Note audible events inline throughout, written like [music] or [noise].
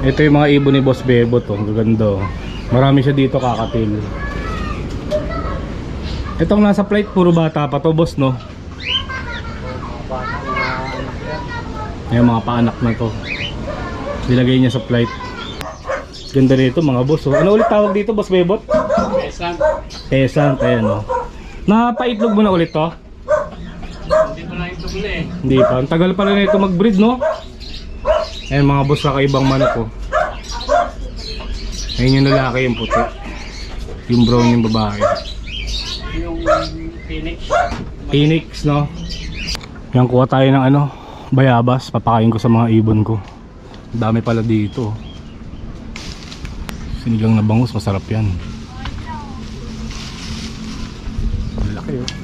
Ito yung mga ibon ni Boss Bebo to. Gaganda. oh. Marami siya dito kakatil. Itong nasa plate, puro bata pa to, boss, no? Yung mga paanak na to. Nilagay niya sa plate. Ganda nito mga boss. Oh. Ano ulit tawag dito, Boss Bebot? Pesan. Peasant, ayan oh. Napaitlog mo na ulit to? Hindi pa lang ito bili eh. Hindi pa. Ang tagal pala na ito mag-breed, no? Ayan mga boss, kakaibang manok oh. Ayun yung lalaki, yung puti. Yung brown yung babae. Yung Phoenix. Phoenix, no? Yan, kuha tayo ng ano, bayabas. Papakain ko sa mga ibon ko. Ang dami pala dito. Sinigang na bangus, masarap yan. Ang Laki oh.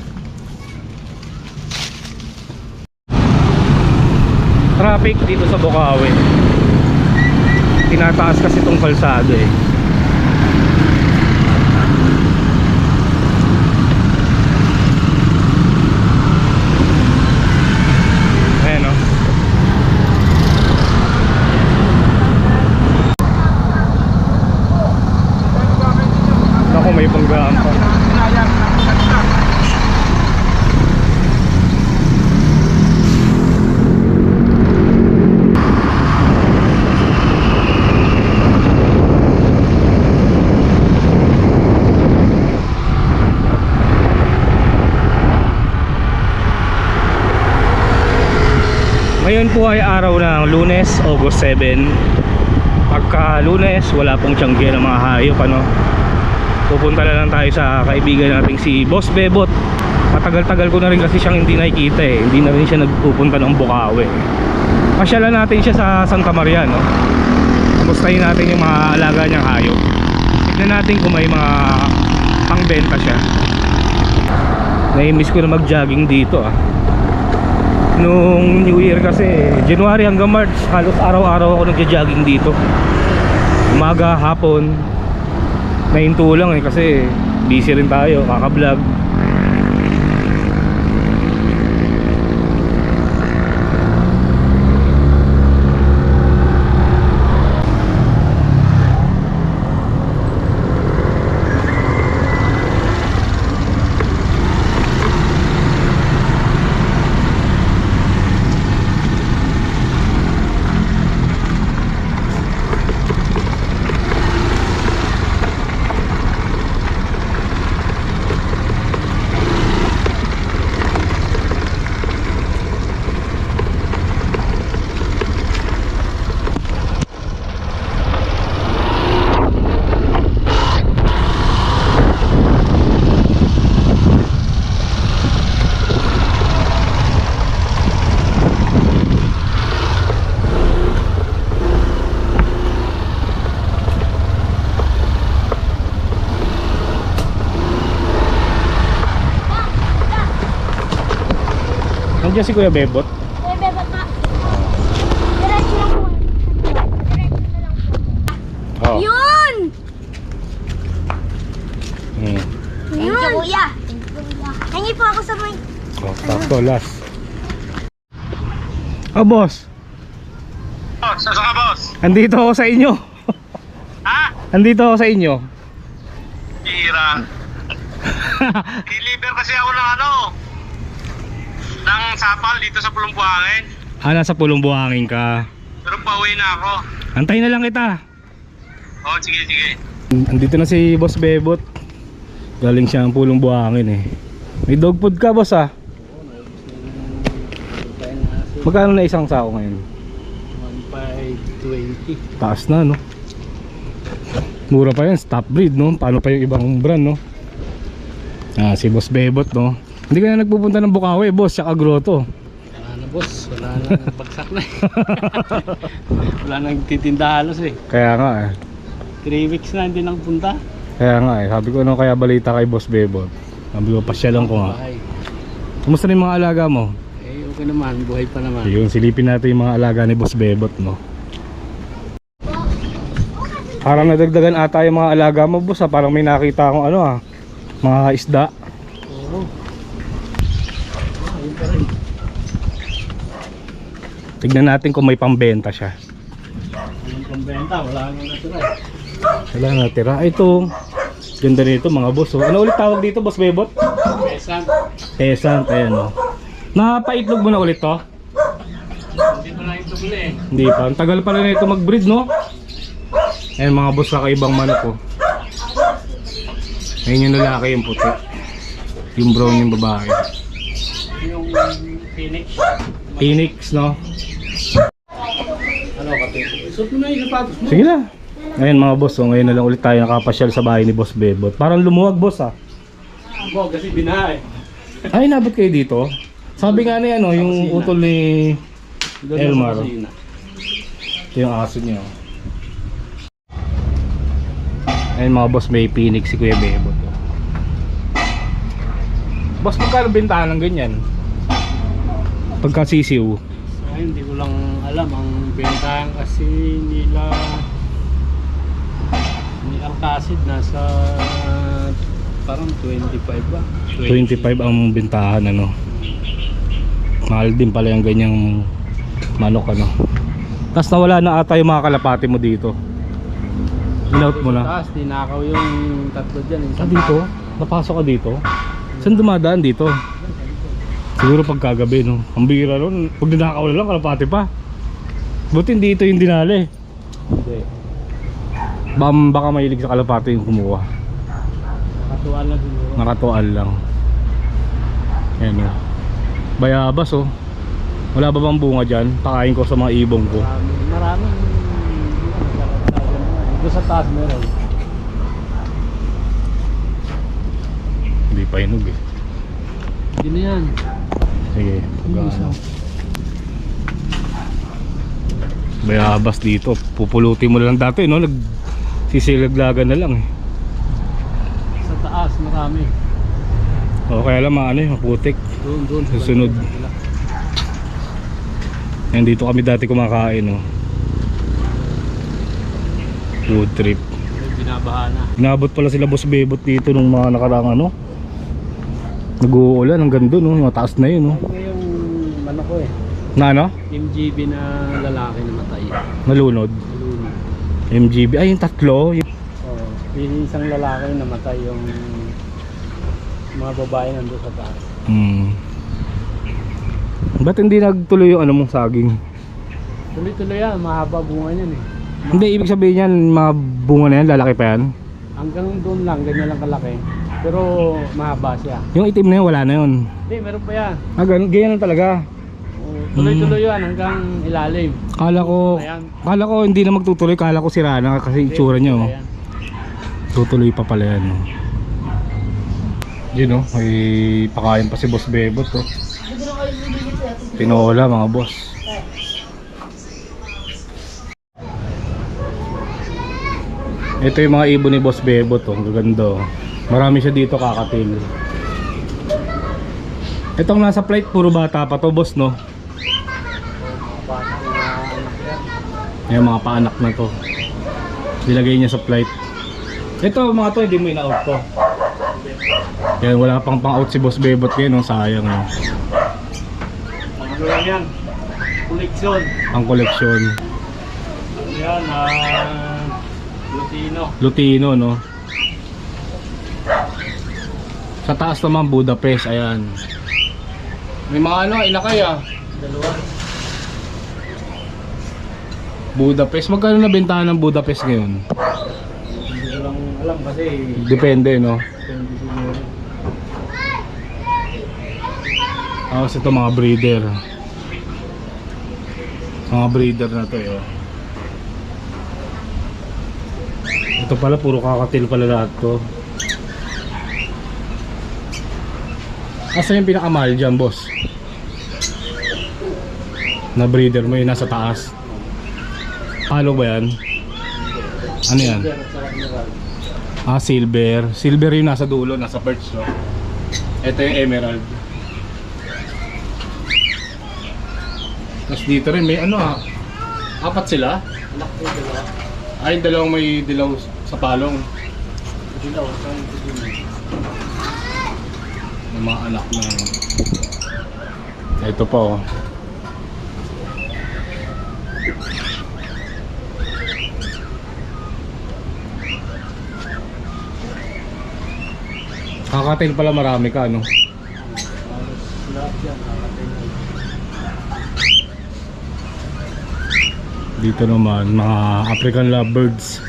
Traffic dito sa Bukawi. Tinataas kasi itong kalsada eh. Ayan o. Ako may panggaan pa. Ngayon po ay araw ng lunes, August 7 Pagka lunes, wala pong tiyanggihan ng mga hayop ano? Pupunta na lang tayo sa kaibigan nating si Boss Bebot. Matagal-tagal ko na rin kasi siyang hindi nakikita eh. Hindi na rin siya nagpupunta ng Bukawi. Pasyalan natin siya sa Santa Maria no? Kamustahin natin yung mga alaga niyang hayop. Tignan natin kung may mga pangbenta siya. Nai-miss ko na mag-jogging dito ah nung New Year kasi January hanggang March halos araw-araw ako nagja-jogging dito. Umaga, hapon nahinto lang eh kasi busy rin tayo, kaka-vlog nandiyan si Kuya Bebot Kuya Bebot na. Diretso lang po. Diretso na lang po. oh. Yun! Hmm. Thank you, kuya. Hingi po ako sa may... oh, sakto last oh boss Oh, sasa ka boss? andito ako sa inyo Ha? andito ako sa inyo Hira. Deliver [laughs] kasi ako ng ano, ng sapal dito sa Pulong Buhangin. ah nasa pulong buhangin ka Pero pauwi na ako. antayin na lang kita Oh, sige, sige. Andito na si Boss Bebot. Galing siya ang pulong buhangin eh. May dog food ka boss ah. Magkano na isang sako ngayon? 1520. Taas na no. Mura pa yan, stop breed no. Paano pa yung ibang brand no? Ah, si Boss Bebot no. Hindi ka na nagpupunta ng Bukawi, boss, tsaka Grotto. Wala na boss, wala na. Bagsak na eh. [laughs] wala nang titinda halos eh. Kaya nga eh. 3 weeks na hindi nagpunta. Kaya nga eh. Sabi ko ano kaya balita kay Boss Bebot. Sabi ko pasyalan ko nga. Bahay. Kumusta na yung mga alaga mo? Eh, okay naman. Buhay pa naman. Yung silipin natin yung mga alaga ni Boss Bebot, no? Parang nadagdagan ata yung mga alaga mo, boss. Ha? Parang may nakita akong ano ah. Mga isda. Oo. Tignan natin kung may pambenta siya. Anong Pambenta, wala nang natira. Wala na tira. Ito, ganda nito mga boss. Oh. Ano ulit tawag dito, boss Bebot? Pesan. Peasant, ayan oh. Napaitlog mo na ulit to? Hindi pa lang ito bili eh. Hindi pa. Ang tagal pala na ito mag-breed, no? Ayan mga boss, kakaibang manok oh. Ayun yung lalaki, yung puti. Yung brown yung babae. Phoenix. Phoenix, no? Ano kasi? Suot mo na yung sapatos mo. Sige na. Ngayon mga boss, oh, ngayon na lang ulit tayo nakapasyal sa bahay ni Boss Bebot. Parang lumuwag boss ah. Ako kasi binahay. Ay, nabot kayo dito? Sabi nga ni ano, yung utol ni Doon Elmar. sa kusina. Ito yung aso niya. oh. Ayun mga boss, may Phoenix si Kuya Bebot. oh. Boss, magkano bentahan ng ganyan? Pagka sisiw. Ay, hindi ko lang alam ang bentahan kasi nila ni Alcacid nasa parang 25 ba? 25 ang bentahan ano. Mahal din pala yung ganyang manok ano. Tapos nawala na ata yung mga kalapati mo dito. Inout mo na. Tapos tinakaw yung tatlo dyan. Ah, dito? Napasok ka dito? Saan dumadaan dito? Siguro pagkagabi, no? Ang bira nun. Pag dinakaw na lang, kalapati pa. Buti dito yung dinali. Hindi. Baka, baka mahilig sa kalapati yung kumuha. Katuwa lang siguro. Nakatual lang. Ayan o. Bayabas oh. Wala ba bang bunga dyan? Pakain ko sa mga ibong ko. Maraming, maraming Dito sa taas meron. Hindi pa inog eh. Hindi na yan. Sige. Hindi Pag, isa. ano. Bayabas dito. Pupulutin mo na lang dati no? Nag sisilaglagan na lang eh. Sa taas marami. O kaya lang maano eh, maputik. Doon, doon. Susunod. Yan dito kami dati kumakain no. Road trip. May binabaha na. Inabot pala sila boss bebot dito nung mga nakarang ano. Nag-uulan hanggang doon, no? mataas na yun. No? Yung ano ko eh. Na ano? MGB na lalaki na matay. Nalunod. Lulu. MGB. Ay, yung tatlo. Yung... Oo. Yung isang lalaki na namatay yung mga babae nandun sa taas. Hmm. Ba't hindi nagtuloy yung ano mong saging? Tuloy-tuloy yan. Mahaba bunga niyan eh. Hindi, ibig sabihin yan, mga bunga na yan, lalaki pa yan. Hanggang doon lang, ganyan lang kalaki. Pero mahaba siya. Yung itim na yun, wala na yun. Hindi, meron pa yan. Ah, ganun, ganyan lang talaga. Oo, Tuloy-tuloy yan hanggang ilalim. Kala ko, Ayan. kala ko hindi na magtutuloy, kala ko sira na kasi itsura niya. Oh. Ayan. Tutuloy pa pala yan. Oh. Yun oh, may pakain pa si Boss Bebot oh. Pinola mga boss. Ito yung mga ibon ni Boss Bebot oh, ang gaganda oh. Marami siya dito kakatil. Itong nasa plate puro bata pa to boss no. Yung mga paanak na to. Nilagay niya sa plate. Ito mga to hindi mo ina-out to. Yan wala pang pang-out si Boss Bebot ngayon, no? sayang no. Ano lang yan. Koleksyon. Ang koleksyon. Yan, ah... Lutino. Lutino no. Sa taas naman Budapest, ayan. May mga ano, inakay ah. Dalawa. Budapest, magkano na bentahan ng Budapest ngayon? Hindi ko lang alam kasi... Depende no. Depende siguro. Tapos ito mga breeder. Mga breeder na to eh. oh. Ito pala puro kakatil pala lahat to. Asa yung pinakamahal dyan boss? Na breeder mo yung nasa taas. Halo ba yan? Ano yan? Sa. Ah, silver. Silver yung nasa dulo, nasa perch, no? Ito yung emerald. Tapos dito rin, may ano ah. Apat sila? Ay, dalawang may dilaw sa palong. Dilaw, eh ng mga anak na. Ito pa oh. Kakatil pala marami ka ano. Dito naman mga African lovebirds.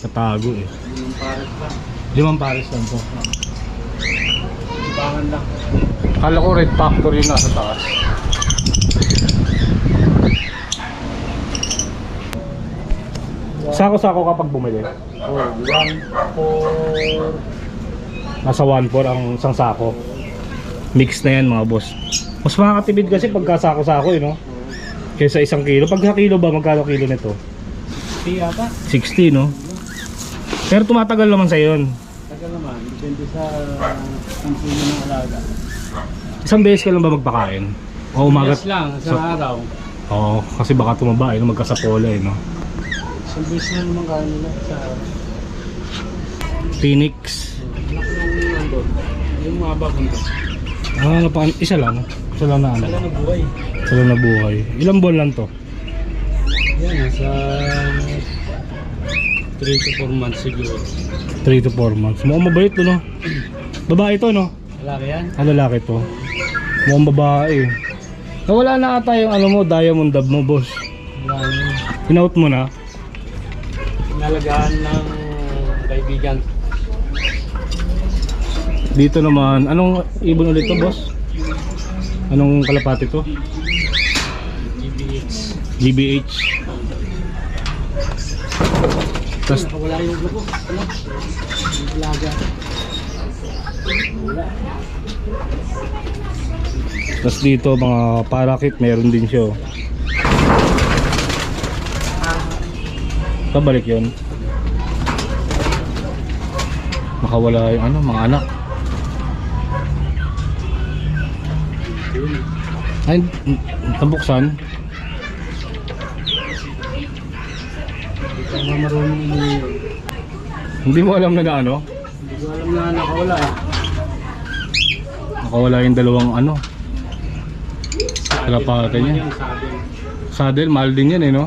Tatago eh. Pares pa. Limang pares lang to. Ibangan lang. Kala ko red factory na sa taas. Sako-sako kapag bumili. Oh, one, four, Nasa 1.4 ang isang sako. Mix na yan mga boss. Mas makakatipid kasi pagka sako-sako eh, no? Kaysa isang kilo. Pagka kilo ba, magkano kilo nito? Di ata. 60, no? Pero tumatagal naman sa yun. Tagal naman. Depende sa konsumo ng alaga. Isang beses ka lang ba magpakain? O umagat? Yes lang, sa So- araw. Oo, kasi baka tumaba eh, magkasapola eh, no? Isang beses na naman kain nila sa araw. Phoenix. Yung mga bagong. Ah, pa? Isa lang. Isa lang na ano. Sala na buhay. Isa lang na buhay. Ilang buwan lang to? Yan, nasa 3 to 4 months siguro. 3 to 4 months. Mukhang mabait to, no? [clears throat] Babae to, no? Wala ka yan? Ah, lalaki to. Mukhang babae. Nawala na ata yung ano mo, diamond dub mo, boss. Wala yun. Pinout mo na. Nalagaan ng kaibigan. Dito naman, anong ibon ulit to, boss? Anong kalapati to? GBH. GBH. Tas, Wala yung. Wala. Yung Alaga. Wala. tas dito mga parakit, meron din siya. oh. Pabalik yun. Makawala yung ano, mga anak. Ay, nabuksan. Nga marunong umuwi. Hindi mo alam na na ano. Hindi ko alam na nakawala. Nakawala yung dalawang ano. Kalapate niya. Saddle, mahal din yan eh, no?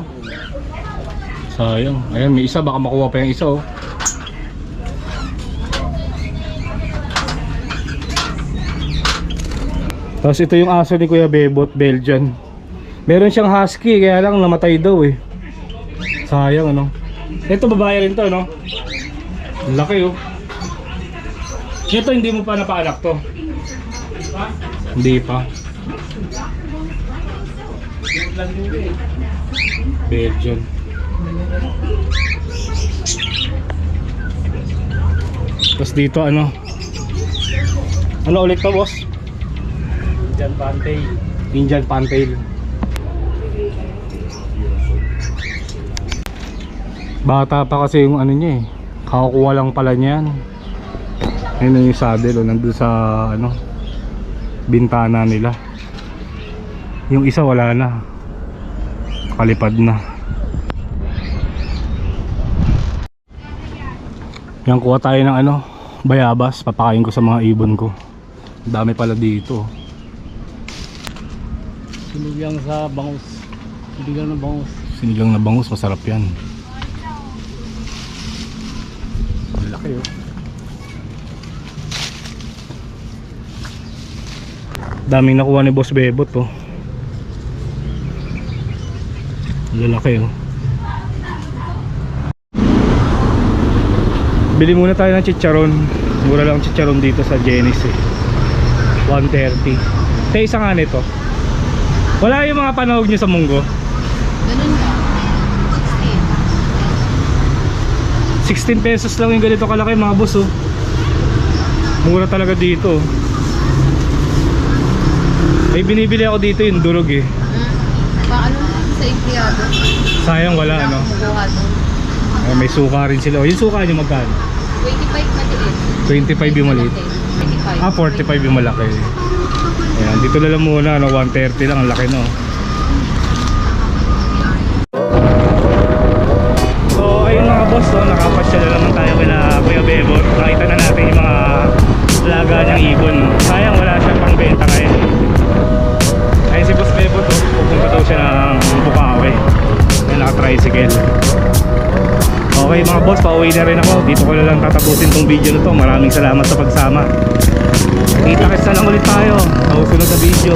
Sayang. Ayan, may isa. Baka makuha pa yung isa, oh. Tapos ito yung aso ni Kuya Bebot, Belgian. Meron siyang husky, kaya lang namatay daw eh. Sayang, ano? Ito, babae rin to, no? Laki, oh. Ito, hindi mo pa napaanak to. Hindi pa. Belgian. Tapos dito ano? Ano ulit to boss? Diyan Pantay. Indian Pantail. Bata pa kasi yung ano niya eh. Kakukuha lang pala niyan. Ayun na yung saddle oh, nandun sa ano bintana nila. Yung isa wala na. Kalipad na. Yan kuha tayo ng ano, bayabas, papakain ko sa mga ibon ko. Ang Dami pala dito. Sinugyang sa bangus. Sinugyang ng bangus. Sinigang na bangus, masarap yan. Oh. Daming nakuha ni Boss Bebot oh. Lalaki oh. Bili muna tayo ng chicharon. Mura lang chicharon dito sa Genis eh. 130. Te, isa nga nito. Wala yung mga panahog nyo sa munggo. Ganun ba? 16 pesos lang yung ganito kalaki mga boss oh. Mura talaga dito. May binibili ako dito yung durog eh. 16. Paano sa empleyado? Sayang wala ano. Ay, may suka rin sila. Oh, yung suka nyo magkano? 25 maliit. 25 yung maliit. 25. Ah, 45 yung malaki. Ayan, dito na lang muna. No? 130 lang. Ang laki no. Mga boss, pauwi na rin ako. Dito ko na lang tatapusin tong video na to. Maraming salamat sa pagsama. Kita-kits na lang ulit tayo sa susunod na video.